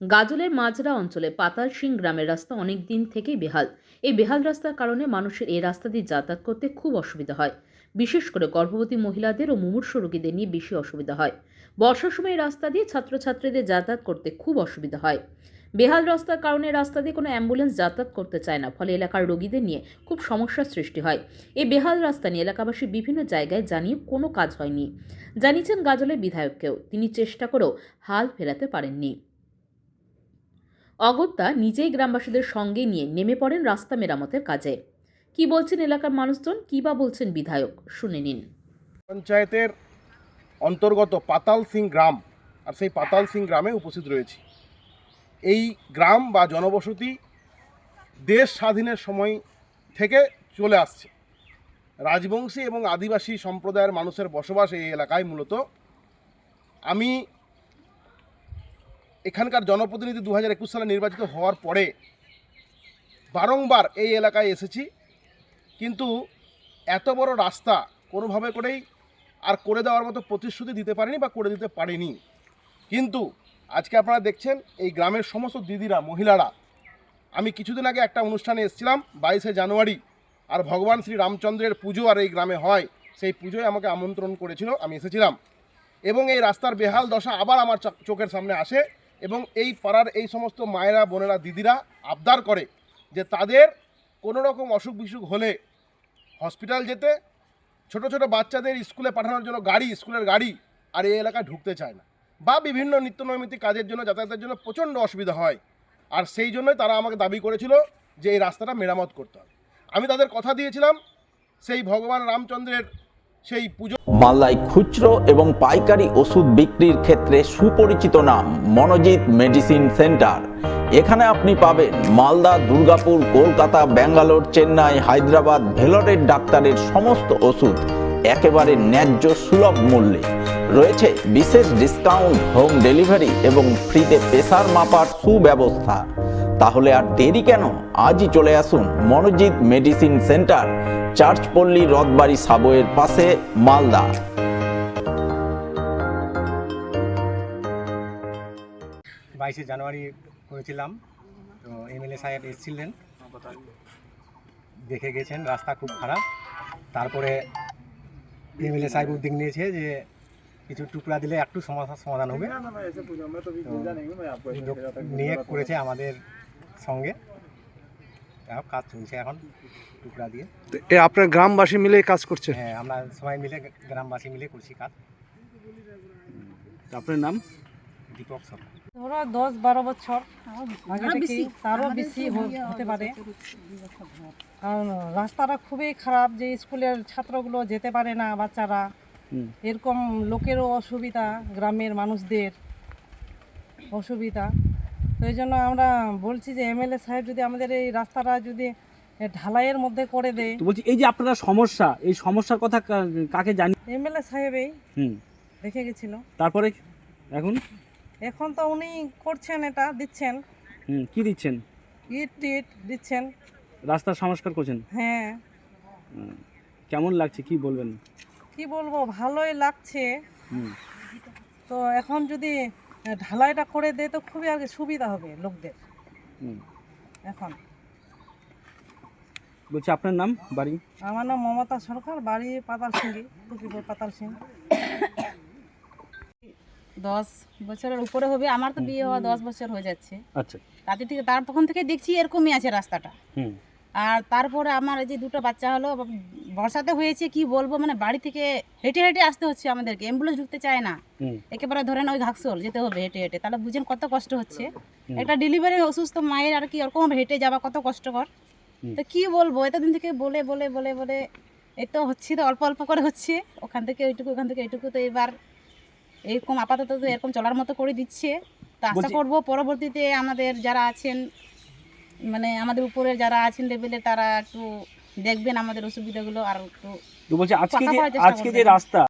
গাজলের মাজরা অঞ্চলে পাতাল সিং গ্রামের রাস্তা অনেক দিন থেকেই বেহাল। এই বেহাল রাস্তার কারণে মানুষের এই রাস্তা দিয়ে যাতায়াত করতে খুব অসুবিধা হয়। বিশেষ করে গর্ভবতী মহিলাদের ও মুমূর্ষ রোগীদের নিয়ে বেশি অসুবিধা হয়। বর্ষার সময় রাস্তা দিয়ে ছাত্রছাত্রীদের যাতায়াত করতে খুব অসুবিধা হয়। বেহাল রাস্তার কারণে রাস্তা দিয়ে কোনো অ্যাম্বুলেন্স যাতায়াত করতে চায় না, ফলে এলাকার রোগীদের নিয়ে খুব সমস্যার সৃষ্টি হয়। এই বেহাল রাস্তা নিয়ে এলাকাবাসী বিভিন্ন জায়গায় জানিয়ে কোনো কাজ হয়নি। জানিয়েছেন গাজলের বিধায়ককেও। তিনি চেষ্টা করেও হাল ফেরাতে পারেননি। অগত্যা নিজেই গ্রামবাসীদের সঙ্গে নিয়ে নেমে পড়েন রাস্তা মেরামতের কাজে। কি বলছেন এলাকার মানুষজন? কি বা বলছেন বিধায়ক? শুনে নিন। পঞ্চায়েতের অন্তর্গত পাতাল সিং গ্রাম, আর সেই পাতাল সিং গ্রামে উপস্থিত রয়েছি। এই গ্রাম বা জনবসতি দেশ স্বাধীনের সময় থেকে চলে আসছে। রাজবংশী এবং আদিবাসী সম্প্রদায়ের মানুষের বসবাস এই এলাকায় মূলত। আমি এখানকার জনপ্রতিনিধি দু হাজার একুশ সালে নির্বাচিত হওয়ার পরে বারংবার এই এলাকায় এসেছি। কিন্তু এত বড় রাস্তা কোনোভাবে করেই আর করে দেওয়ার মতো প্রতিশ্রুতি দিতে পারেনি বা করে দিতে পারেনি। কিন্তু আজকে আপনারা দেখছেন এই গ্রামের সমস্ত দিদিরা, মহিলারা। আমি কিছুদিন আগে একটা অনুষ্ঠানে এসেছিলাম, বাইশে জানুয়ারি, আর ভগবান শ্রী রামচন্দ্রের পুজো আর এই গ্রামে হয়, সেই পুজোয় আমাকে আমন্ত্রণ করেছিল, আমি এসেছিলাম। এবং এই রাস্তার বেহাল দশা আবার আমার চোখ- চোখের সামনে আসে। এবং এই পাড়ার এই সমস্ত মায়েরা, বোনেরা, দিদিরা আবদার করে যে তাদের কোনো রকম অসুখ বিসুখ হলে হসপিটাল যেতে, ছোট ছোট বাচ্চাদের স্কুলে পাঠানোর জন্য গাড়ি, স্কুলের গাড়ি আর এই এলাকায় ঢুকতে চায় না বা বিভিন্ন নিত্য নিত্যনৈমিত্তিক কাজের জন্য, যাতায়াতের জন্য প্রচণ্ড অসুবিধা হয়। আর সেই জন্যই তারা আমাকে দাবি করেছিল যে এই রাস্তাটা মেরামত করতে হবে। আমি তাদের কথা দিয়েছিলাম, সেই ভগবান রামচন্দ্রের সেই পুজো মালদায় খুচরো এবং পাইকারি ওষুধ বিক্রির ক্ষেত্রে সুপরিচিত নাম মনোজিৎ মেডিসিন সেন্টার। এখানে আপনি পাবেন মালদা, দুর্গাপুর, কলকাতা, ব্যাঙ্গালোর, চেন্নাই, হায়দ্রাবাদ, ভেলোরের ডাক্তারের সমস্ত ওষুধ একেবারে ন্যায্য সুলভ মূল্যে। রয়েছে বিশেষ ডিসকাউন্ট, হোম ডেলিভারি এবং ফ্রিতে প্রেসার মাপার সুব্যবস্থা। তাহলে আর দেরি কেন? আজই চলে আসুন মনোজিৎ মেডিসিন সেন্টার। চার্চপল্লী রথবাড়ি সাবয়ের পাশে মালদা। বাইশে জানুয়ারি করেছিলাম, তো এমএলএ সাহেব এসেছিলেন। দেখে গেছেন, রাস্তা খুব খারাপ। তারপরে এমএলএ সাহেব উদ্যোগ নিয়েছে যে কিছু টুকরা দিলে একটু সমস্যার সমাধান হবে। নিয়ে করেছে আমাদের সঙ্গে। কাজ চলছে এখন টুকরা দিয়ে। তো এ আপনার গ্রামবাসী মিলে কাজ করছে? হ্যাঁ আমরা সবাই মিলে গ্রামবাসী মিলে করছি কাজ। আপনার নাম? দীপক সরকার ধরো দশ বারো বছর আগে থেকে তারও বেশি হতে পারে। কারণ রাস্তাটা খুবই খারাপ যে স্কুলের ছাত্রগুলো যেতে পারে না বাচ্চারা। এরকম লোকেরও অসুবিধা গ্রামের মানুষদের অসুবিধা। এই জন্য আমরা বলছি যে এমএলএ সাহেব যদি আমাদের এই রাস্তাটা যদি ঢালাইয়ের মধ্যে করে দেয়। তো বলছি এই যে আপনারা সমস্যা এই সমস্যার কথা কাকে জানি এমএলএ সাহেবই হুম। দেখে গেছিল। তারপরে এখন? এখন তো উনি করছেন এটা দিচ্ছেন। হুম কি দিচ্ছেন? ইট টিট দিচ্ছেন। রাস্তার সংস্কার করছেন? হ্যাঁ। কেমন লাগছে কি বলবেন? কি বলব ভালোই লাগছে। হুম। তো এখন যদি ঢালাইটা করে দেয় তো খুবই আর কি সুবিধা হবে লোকদের। এখন। বলছি আপনার নাম বাড়ি? আমার নাম মমতা সরকার বাড়ি পাতাল সিংহি টুকিপুর পাতাল সিং দশ বছরের উপরে হবে আমার তো বিয়ে হওয়া দশ বছর হয়ে যাচ্ছে। আচ্ছা। তাদের থেকে তার তখন থেকে দেখছি এরকমই আছে রাস্তাটা। হুম। আর তারপরে আমার এই যে দুটো বাচ্চা হলো বর্ষাতে হয়েছে কি বলব? মানে বাড়ি থেকে হেঁটে হেঁটে আসতে হচ্ছে আমাদেরকে অ্যাম্বুলেন্স ঢুকতে চায় না। একেবারে ধরেন ওই ঘাকসোল যেতে হবে হেঁটে হেঁটে। তাহলে বুঝেন কত কষ্ট হচ্ছে। একটা ডেলিভারি অসুস্থ মায়ের আর কি ওরকম হেঁটে যাওয়া কত কষ্টকর। তো কি বলব? এতদিন থেকে বলে বলে বলে বলে এই তো হচ্ছে তো অল্প অল্প করে হচ্ছে। ওখান থেকে ওইটুকু ওখান থেকে এইটুকু তো এবার এরকম আপাতত তো এরকম চলার মতো করে দিচ্ছে। তো আশা করব পরবর্তীতে আমাদের যারা আছেন মানে আমাদের উপরে যারা আছেন লেভেলে তারা একটু দেখবেন আমাদের অসুবিধাগুলো আর একটু বলছি আজকে যে আজকে যে রাস্তা